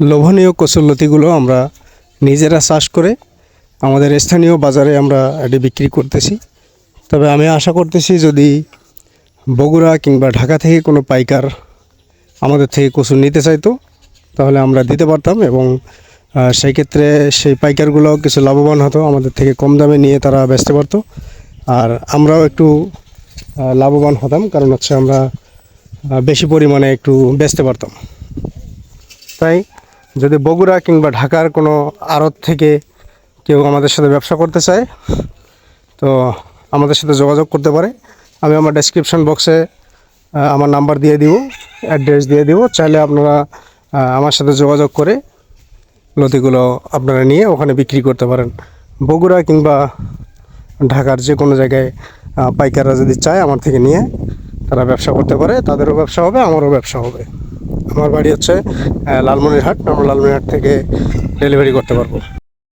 লোভনীয় কচুরলতিগুলো আমরা নিজেরা চাষ করে আমাদের স্থানীয় বাজারে আমরা এটি বিক্রি করতেছি। তবে আমি আশা করতেছি যদি বগুড়া কিংবা ঢাকা থেকে কোনো পাইকার আমাদের থেকে কচু নিতে চাইতো, তাহলে আমরা দিতে পারতাম এবং সেই ক্ষেত্রে সেই পাইকারগুলো কিছু লাভবান হতো, আমাদের থেকে কম দামে নিয়ে তারা বেচতে পারতো। আর আমরাও একটু লাভবান হতাম, কারণ হচ্ছে আমরা বেশি পরিমাণে একটু বেচতে পারতাম। তাই যদি বগুড়া কিংবা ঢাকার কোনো আড়ত থেকে কেউ আমাদের সাথে ব্যবসা করতে চায়, তো আমাদের সাথে যোগাযোগ করতে পারে। আমি আমার ডেসক্রিপশন বক্সে আমার নাম্বার দিয়ে দিব অ্যাড্রেস দিয়ে দিব। চাইলে আপনারা আমার সাথে যোগাযোগ করে লতিগুলো আপনারা নিয়ে ওখানে বিক্রি করতে পারেন। বগুড়া কিংবা ঢাকার যে কোনো জায়গায় পাইকাররা যদি চায় আমার থেকে নিয়ে, তারা ব্যবসা করতে পারে। তাদেরও ব্যবসা হবে, আমারও ব্যবসা হবে। আমার বাড়ি হচ্ছে লালমনিরহাট। আমরা লালমনিরহাট থেকে ডেলিভারি করতে পারব।